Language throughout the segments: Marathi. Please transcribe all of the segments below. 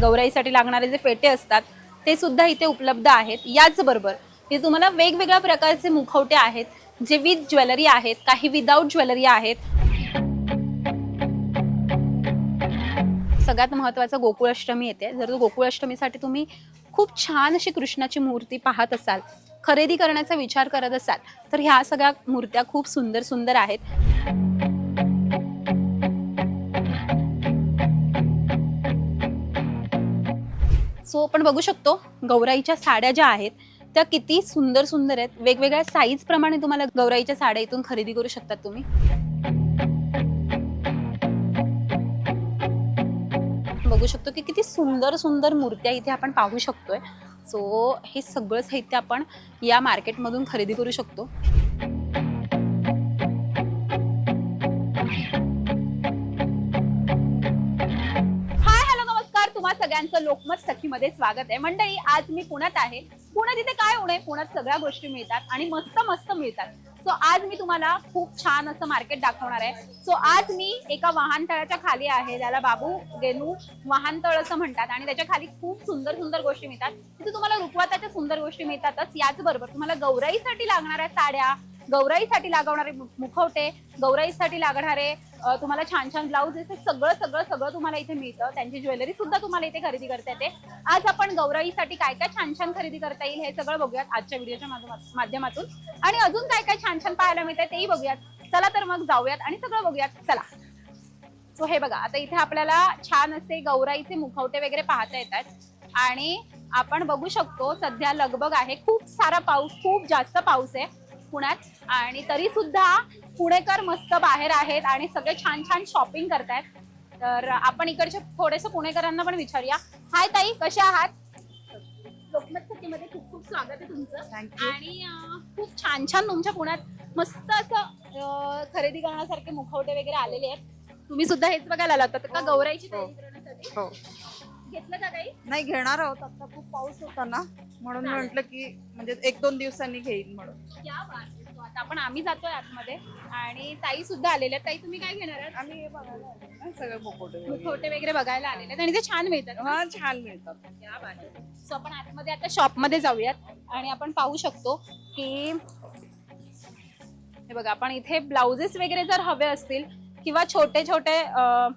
गौराईसाठी लागणारे जे पेटे असतात ते सुद्धा इथे उपलब्ध आहेत. याचबरोबर इथे तुम्हाला वेगवेगळ्या प्रकारचे मुखवटे आहेत जे विथ ज्वेलरी आहेत काही विदाऊट ज्वेलरी आहेत. सगळ्यात महत्त्वाचं गोकुळाष्टमी येते. जर गोकुळाष्टमीसाठी तुम्ही खूप छान अशी कृष्णाची मूर्ती पाहत असाल खरेदी करण्याचा विचार करत असाल तर ह्या सगळ्या मूर्त्या खूप सुंदर सुंदर आहेत. सो आपण बघू शकतो गौराईच्या साड्या ज्या आहेत त्या किती सुंदर सुंदर आहेत. वेगवेगळ्या साईज प्रमाणे तुम्हाला गौराईच्या साड्या इथून खरेदी करू शकतात तुम्ही. बघू शकतो की किती सुंदर सुंदर मूर्त्या इथे आपण पाहू शकतोय. सो हे सगळं साहित्य आपण या मार्केटमधून खरेदी करू शकतो. सगळ्यांचं लोकमत सखीमध्ये स्वागत आहे. मंडळी आज मी पुण्यात आहे. पुण्यात इथे काय उणे पुण्यात सगळ्या गोष्टी मिळतात आणि मस्त मस्त मिळतात. सो आज मी तुम्हाला खूप छान असं मार्केट दाखवणार आहे. सो आज मी एका वाहनतळाच्या खाली आहे ज्याला बाबू गेनू वाहनतळ असं म्हणतात आणि त्याच्याखाली खूप सुंदर सुंदर गोष्टी मिळतात. तिथे तुम्हाला रुखवाताच्या सुंदर गोष्टी मिळतातच याचबरोबर तुम्हाला गौराईसाठी लागणाऱ्या साड्या गौराईसाठी लागवणारे मुखवटे गौराईसाठी लागणारे तुम्हाला छान छान ब्लाऊज हे सगळं सगळं सगळं तुम्हाला इथे मिळतं. त्यांची ज्वेलरी सुद्धा तुम्हाला इथे खरेदी करता येते. आज आपण गौराईसाठी काय काय छान छान खरेदी करता येईल हे सगळं बघूयात आजच्या व्हिडिओच्या माध्यमातून. आणि अजून काय काय छान छान पाहायला मिळतंय तेही बघूयात. चला तर मग जाऊयात आणि सगळं बघूयात. चला. सो हे बघा आता इथे आपल्याला छान असे गौराईचे मुखवटे वगैरे पाहता येतात. आणि आपण बघू शकतो सध्या लगबग आहे. खूप सारा पाऊस खूप जास्त पाऊस आहे पुण्यात. आणि तरी सुद्धा पुणेकर मस्त बाहेर आहेत आणि सगळे छान छान शॉपिंग करतायत. तर आपण इकडचे थोडेसे पुणेकरांना पण विचारूया. हाय ताई कशा आहात? लोकमत सखीमध्ये खूप खूप स्वागत आहे तुमचं. आणि अं, खूप छान छान तुमच्या पुण्यात मस्त असं अं, खरेदी करण्यासारखे मुखवटे वगैरे आलेले आहेत. तुम्ही सुद्धा हेच बघायला आलात. का हो. गौराईची हो. करण्यासाठी? हो. घेतलं का काही नाही घेणार आहोत. आता खूप पाऊस होता ना म्हणून चालेल. म्हटलं की म्हणजे एक दोन दिवसांनी घेईन म्हणून. बात आपण आम्ही जातोय आतमध्ये. आणि ताई सुद्धा आलेल्या आहेत. ताई तुम्ही काय घेणार आहात? आम्ही हे बघायला आलो ना सगळे मुखवटे वगैरे. बघायला आलेले आहेत. आणि ते छान मिळतात हा छान मिळतात. सो आपण आतमध्ये आता शॉपमध्ये जाऊयात. आणि आपण पाहू शकतो की हे बघा आपण इथे ब्लाउजेस वगैरे जर हवे असतील किंवा छोटे छोटे अं,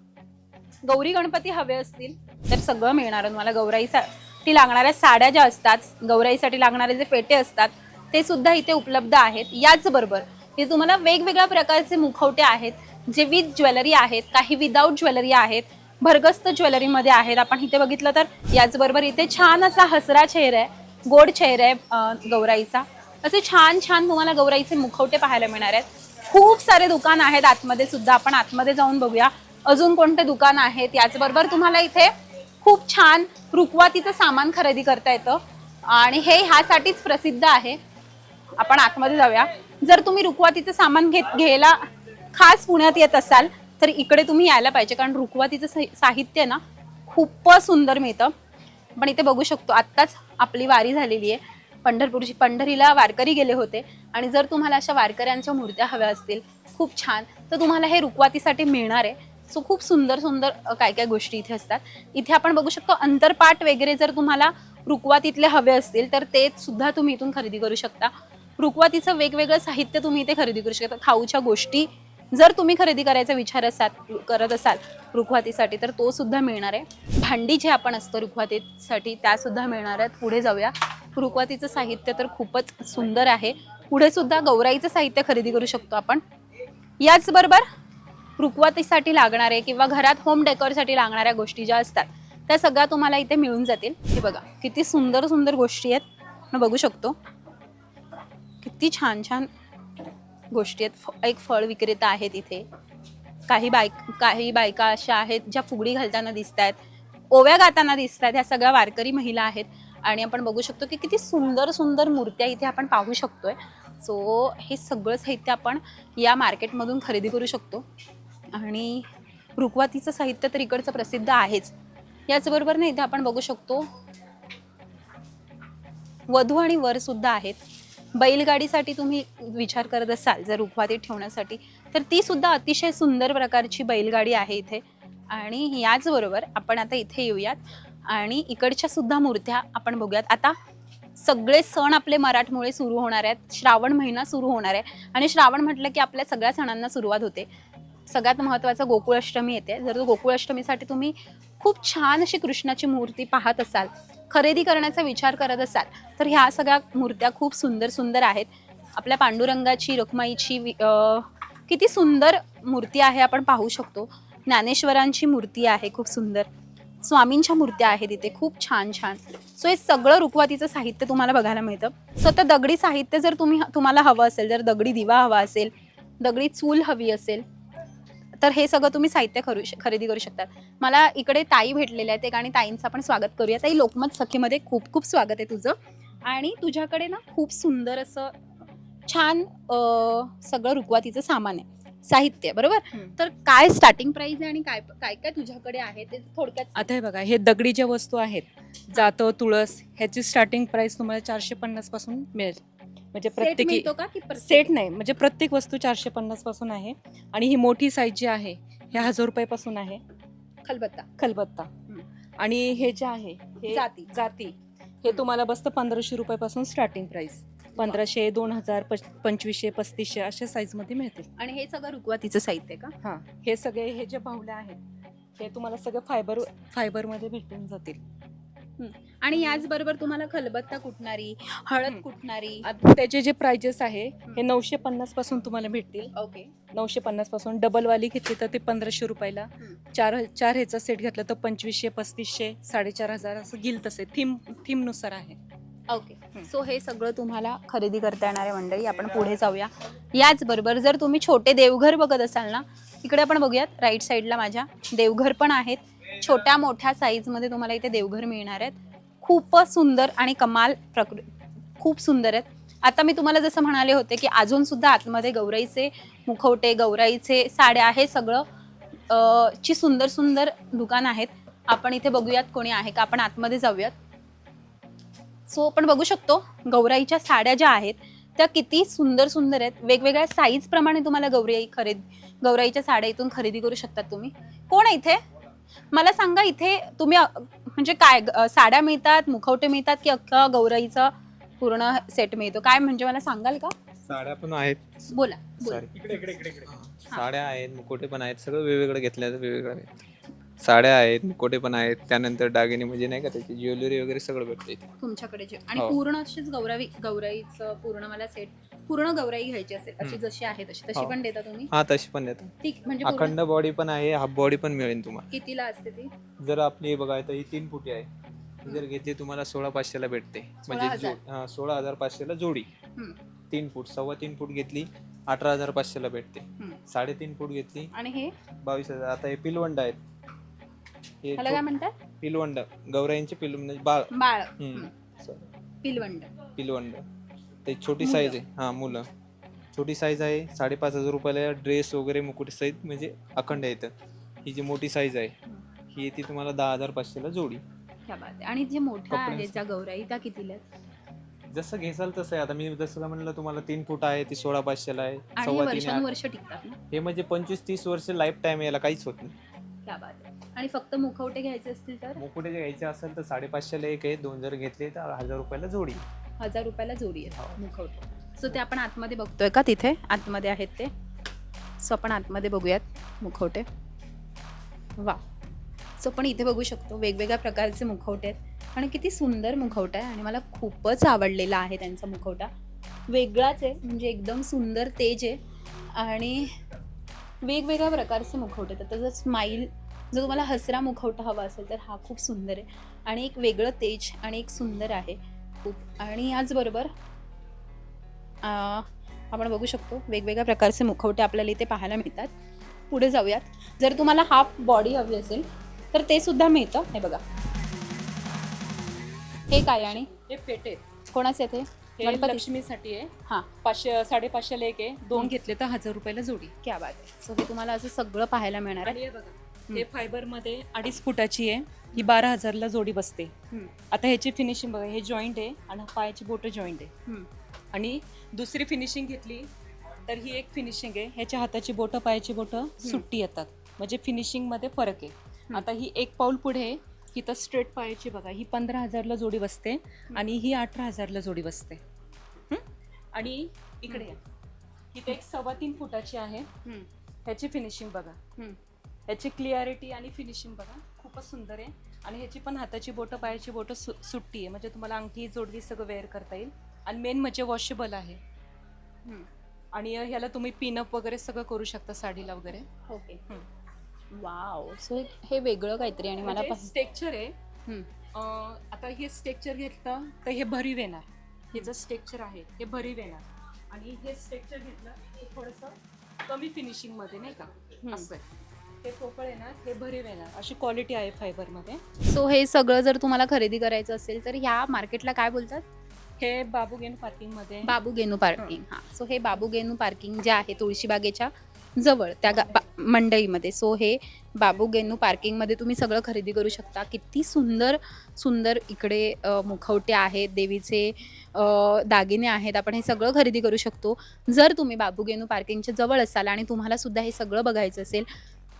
गौरी गणपती हवे असतील तर सगळं मिळणार. आहे तुम्हाला गौराईसाठी लागणाऱ्या साड्या ज्या असतात गौराईसाठी लागणारे जे फेटे असतात ते सुद्धा इथे उपलब्ध आहेत. याचबरोबर इथे तुम्हाला वेगवेगळ्या प्रकारचे मुखवटे आहेत. जे विथ ज्वेलरी आहेत काही विदाऊट ज्वेलरी आहेत भरगस्त ज्वेलरीमध्ये आहेत. आपण इथे बघितलं तर याचबरोबर इथे छान असा हसरा चेहरा आहे गोड चेहरा आहे गौराईचा. असे छान छान तुम्हाला गौराईचे मुखवटे पाहायला मिळणार आहेत. खूप सारे दुकान आहेत आतमध्ये सुद्धा. आपण आतमध्ये जाऊन बघूया. अजून कोणते दुकान आहेत? याचबरोबर तुम्हाला इथे खूप छान रुखवातीचं सामान खरेदी करता येतं. आणि हे ह्यासाठीच प्रसिद्ध आहे. आपण आतमध्ये जाऊया. जर तुम्ही रुखवातीचं सामान घेत घ्यायला खास पुण्यात येत असाल तर इकडे तुम्ही यायला पाहिजे कारण रुखवातीचं साहित्य ना खूपच सुंदर मिळतं. पण इथे बघू शकतो आत्ताच आपली वारी झालेली आहे. पंढरपूरची पंढरीला वारकरी गेले होते. आणि जर तुम्हाला अशा वारकऱ्यांच्या मूर्त्या हव्या असतील खूप छान. तर तुम्हाला हे रुखवातीसाठी मिळणार आहे. सो खूप सुंदर सुंदर काय काय गोष्टी इथे असतात. इथे आपण बघू शकतो अंतरपाट वगैरे जर तुम्हाला रुखवातीतले हवे असतील तर ते सुद्धा तुम्ही इथून खरेदी करू शकता. रुखवातीचं वेगवेगळं साहित्य तुम्ही इथे खरेदी करू शकता. खाऊच्या गोष्टी जर तुम्ही खरेदी करायचा विचार असाल करत असाल रुखवातीसाठी तर तो सुद्धा मिळणार आहे. भांडी जे आपण असतं रुखवातीसाठी त्या सुद्धा मिळणार आहेत. पुढे जाऊया. रुखवातीचं साहित्य तर खूपच सुंदर आहे. पुढे सुद्धा गौराईचं साहित्य खरेदी करू शकतो आपण. याचबरोबर रुखवातीसाठी लागणारे किंवा घरात होम डेकोरसाठी लागणाऱ्या गोष्टी ज्या असतात त्या सगळ्या तुम्हाला इथे मिळून जातील. हे बघा किती सुंदर सुंदर गोष्टी आहेत. बघू शकतो. किती छान छान गोष्टी आहेत. फ- एक फळ विक्रेता आहेत इथे. काही बायक काही बायका अशा आहेत ज्या फुगडी घालताना दिसत आहेत ओव्या गाताना दिसत आहेत ह्या सगळ्या वारकरी महिला आहेत. आणि आपण बघू शकतो की किती सुंदर सुंदर मूर्त्या इथे आपण पाहू शकतोय. सो हे सगळं साहित्य आपण या मार्केटमधून खरेदी करू शकतो. आणि रुखवातीचं साहित्य तर इकडचं प्रसिद्ध आहेच. याचबरोबर ना इथे आपण बघू शकतो वधू आणि वर सुद्धा आहेत. बैलगाडीसाठी तुम्ही विचार करत असाल जर रुखवातीत ठेवण्यासाठी तर ती सुद्धा अतिशय सुंदर प्रकारची बैलगाडी आहे इथे. आणि याचबरोबर आपण आता इथे येऊयात. आणि इकडच्या सुद्धा मूर्त्या आपण बघूयात. आता सगळे सण आपले मराठमोळे सुरू होणार आहेत. श्रावण महिना सुरू होणार आहे. आणि श्रावण म्हटलं की आपल्या सगळ्या सणांना सुरुवात होते. सगळ्यात महत्त्वाचं गोकुळाष्टमी येते. जर गोकुळाष्टमीसाठी तुम्ही खूप छान अशी कृष्णाची मूर्ती पाहत असाल खरेदी करण्याचा विचार करत असाल तर ह्या सगळ्या मूर्त्या खूप सुंदर सुंदर आहेत. आपल्या पांडुरंगाची रखमाईची वि- किती सुंदर मूर्ती आहे आपण पाहू शकतो. ज्ञानेश्वरांची मूर्ती आहे खूप सुंदर. स्वामींच्या मूर्त्या आहेत इथे खूप छान छान. सो हे सगळं रुखवातीचं साहित्य तुम्हाला बघायला मिळतं. सो तर दगडी साहित्य जर तुम्ही तुम्हाला हवं असेल जर दगडी दिवा हवा असेल दगडी चूल हवी असेल तर हे सगळं तुम्ही साहित्य करू खरेदी करू शकतात मला इकडे ताई भेटलेल्या आहेत. एक आणि ताईंचं आपण स्वागत करूया. ताई लोकमत सखीमध्ये खूप खूप स्वागत आहे तुझं. आणि तुझ्याकडे ना खूप सुंदर असं छान सगळं रुखवातीचं सामान आहे. साहित्य बरोबर. तर काय स्टार्टिंग प्राइस आहे आणि काय काय काय तुझ्याकडे आहे ते थोडक्यात आता हे बघा हे दगडी ज्या वस्तू आहेत जातो तुळस ह्याची स्टार्टिंग प्राइस तुम्हाला चारशे पन्नासपासून मिळेल. म्हणजे प्रत्येकी मिळतो का सेट नाही म्हणजे प्रत्येक वस्तू चारशे पन्नासपासून आहे आणि ही मोठी साईज जी आहे हे हजार रुपयापासून आहे. खलबत्ता. खलबत्ता. आणि हे जे आहे हे जाती. जाती हे तुम्हाला बसतं पंधराशे रुपयापासून स्टार्टिंग प्राइस पंधराशे दोन हजार पच- पंचवीसशे पस्तीसशे अशा साईजमध्ये मिळतील. आणि हे सगळं रुखवातीचं साहित्य का? हां हे सगळे हे जे बाहुले आहेत हे तुम्हाला सगळं फायबर फायबरमध्ये भेटून जातील. आणि याच बरोबर तुम्हाला खलबत्ता कुटणारी हळद. कुटणारी. आता त्याचे जे प्राइजेस आहे हे नऊशे पन्नासपासून तुम्हाला भेटतील. ओके. नऊशे पन्नासपासून डबल वाली घेतली तर ते पंधराशे रुपयाला. चार चार ह्याचा सेट घेतला तर पंचवीसशे पस्तीसशे साडेचार हजार असं घेईल तसे. थीम थीमनुसार आहे. ओके. सो हे सगळं तुम्हाला खरेदी करता येणारे मंडळी आपण पुढे जाऊया. याच बरोबर जर तुम्ही छोटे देवघर बघत असाल ना इकडे आपण बघूयात राईट साईडला माझ्या देवघर पण आहेत. छोट्या मोठ्या साईजमध्ये तुम्हाला इथे देवघर मिळणार आहेत. खूपच सुंदर आणि कमाल प्रकृ खूप सुंदर आहेत. आता मी तुम्हाला जसं म्हणाले होते की अजून सुद्धा आतमध्ये गौराईचे मुखवटे गौराईचे साड्या हे सगळं ची सुंदर सुंदर दुकान आहेत. आपण इथे बघूयात कोणी आहे का? आपण आतमध्ये जाऊयात. सो आपण बघू शकतो गौराईच्या साड्या ज्या आहेत त्या किती सुंदर सुंदर आहेत. वेगवेगळ्या साईज प्रमाणे तुम्हाला गौराई खरेदी गौराईच्या साड्या इथून खरेदी करू शकतात तुम्ही. कोण आहे इथे? मला सांगा इथे तुम्ही म्हणजे काय साड्या मिळतात मुखवटे मिळतात की अख्खा गौराईचा पूर्ण सेट मिळतो? काय म्हणजे मला सांगाल का? साड्या पण आहेत. बोला बोला. सॉरी साड्या आहेत मुकोटे पण आहेत सगळं वेगवेगळं घेतलं तर वेगवेगळं साड्या आहेत मुकोटे पण आहेत त्यानंतर दागिने म्हणजे नाही का त्याची ज्वेलरी वगैरे सगळं भेटतं इथे. तुमच्याकडे जे आणि हो. पूर्ण अशीच गौराई गौराईचं पूर्ण मला सेट पूर्ण गौराई घ्यायची असेल अशी. जशी आहे तशी. तशी हो. पण देता तुम्ही? हा तशी पण देतात ठीक म्हणजे पूर्ण अखंड बॉडी पण आहे हाफ बॉडी पण मिळेल तुम्हाला. कितीला असते ती? जर आपली बघा तर ही तीन फुटी आहे. ही जर घेतली तुम्हाला सोळा पाचशेला भेटते. म्हणजे हजार. जो- हा, सोळा हजार पाचशेला जोडी. हम्म. तीन फूट सव्वा तीन फूट घेतली अठरा हजार पाचशेला भेटते. हम्म. साडेतीन फूट घेतली आणि हे? बावीस हजार. आता हे पिलवंड आहेत. हे ह्याला काय म्हणतात? पिलवंड गौराईंचे पिल म्हणजे बाळ. हम्म. पिलवंड. पिलवंड. ते छोटी. साईज आहे हा मुलं छोटी साईज आहे साडेपाच हजार रुपयाला ड्रेस वगैरे मुकुट सहित म्हणजे अखंड येतं ही जी मोठी साईज आहे ही येते तुम्हाला दहा हजार पाचशेला जोडी क्या बात आहे. आणि जे मोठ्या कपड्यांचं. आहेत ज्या गौराई त्या कितीला आहेत? जसं घेसाल तसं आहे आता मी जसं म्हणलं तुम्हाला तीन फूट आहे ती सोळा पाचशेला आहे आणि हे सव्वा तीन आहे. वर्षानुवर्ष टिकतात ना हे म्हणजे पंचवीस तीस वर्ष लाईफ टाईम याला काहीच होत नाही क्या बात आहे. आणि फक्त मुखवटे घ्यायचे असतील तर मुकुटे जे घ्यायचे असेल तर साडेपाचशेला एक आहे दोन जर घेतले तर हजार रुपयाला जोडी हजार रुपयाला जोडी हो. आहे मुखवटे. सो ते आपण आतमध्ये बघतोय का तिथे? आतमध्ये आहेत ते? सो आपण आतमध्ये बघूयात मुखवटे. वा सो पण इथे बघू शकतो वेगवेगळ्या प्रकारचे मुखवटे आहेत. आणि किती सुंदर मुखवटा आहे. आणि मला खूपच आवडलेला आहे त्यांचा मुखवटा. वेगळाच आहे म्हणजे एकदम सुंदर तेज आहे. आणि वेगवेगळ्या प्रकारचे मुखवटे आहेत. आता जर स्माईल जर तुम्हाला हसरा मुखवटा हवा असेल तर हा खूप सुंदर आहे. आणि एक वेगळं तेज आणि एक सुंदर आहे. खूप. आणि याचबरोबर आपण बघू शकतो वेगवेगळ्या प्रकारचे मुखवटे आपल्याला इथे पाहायला मिळतात. पुढे जाऊयात. जर तुम्हाला हाफ बॉडी हवी असेल तर ते सुद्धा मिळतं. हे बघा. हे काय आणि? हे पेटे कोणाचे ते हे. लक्ष्मीसाठी आहे. हां. पाचशे साडेपाचशेला एक आहे. दोन घेतले तर हजार रुपयाला जोडी. क्या बात आहे. सो हे तुम्हाला असं सगळं पाहायला मिळणार आहे. बघा. हे फायबरमध्ये अडीच फुटाची आहे. ही बारा हजारला जोडी बसते. आता ह्याची फिनिशिंग बघा हे जॉईंट आहे आणि पायाची बोट जॉईंट आहे. आणि दुसरी फिनिशिंग घेतली तर ही एक फिनिशिंग आहे. ह्याच्या हाताची बोटं पायाची बोटं सुट्टी येतात. म्हणजे फिनिशिंगमध्ये फरक आहे. आता ही एक पाऊल पुढे ही तर स्ट्रेट पायाची बघा ही पंधरा हजारला जोडी बसते आणि ही अठरा हजारला जोडी बसते? आणि इकडे. ही तर एक सव्वा तीन फुटाची आहे. ह्याची फिनिशिंग बघा. ह्याची क्लिअरिटी आणि फिनिशिंग बघा खूपच सुंदर आहे. आणि ह्याची पण हाताची बोटं पायाची बोटं सु सुट्टी आहे. म्हणजे तुम्हाला अंगठी जोडवी सगळं वेअर करता येईल. आणि मेन म्हणजे वॉशेबल आहे. आणि ह्याला तुम्ही पिनअप वगैरे सगळं करू शकता साडीला वगैरे. ओके. वाव सो हे वेगळं काहीतरी आणि मला पण स्ट्रक्चर आहे. आता हे स्ट्रक्चर घेतलं तर हे भरीव येणार. हे जे स्ट्रक्चर आहे हे भरीव येणार. आणि हे स्ट्रक्चर घेतलं ते थोडंसं कमी फिनिशिंगमध्ये नाही का? असं. हे पोकळ येणार हे भरीव येणार अशी क्वालिटी आहे फायबरमध्ये सो हे सगळं जर तुम्हाला खरेदी करायचं असेल तर ह्या मार्केटला काय बोलतात? हे बाबू गेन पार्किंगमध्ये. बाबू गेनू पार्किंग हा. सो हे बाबू गेनू पार्किंग जे आहे तुळशीबागेच्या जवळ त्या गा- बा- मंडईमध्ये. सो हे बाबू गेनू पार्किंगमध्ये तुम्ही सगळं खरेदी करू शकता. किती सुंदर सुंदर इकडे अ, मुखवटे आहेत देवीचे अ, दागिने आहेत. आपण हे सगळं खरेदी करू शकतो. जर तुम्ही बाबू गेनू पार्किंगच्या जवळ असाल आणि तुम्हाला सुद्धा हे सगळं बघायचं असेल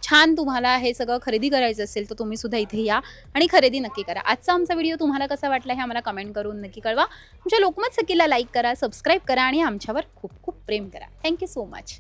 छान तुम्हाला हे सगळं खरेदी करायचं असेल तर तुम्ही सुद्धा इथे या आणि खरेदी नक्की करा. आजचा आमचा व्हिडिओ तुम्हाला कसा वाटला हे आम्हाला कमेंट करून नक्की कळवा. आमच्या लोकमत सखीला लाईक करा सबस्क्राईब करा आणि आमच्यावर खूप खूप प्रेम करा. Thank you so much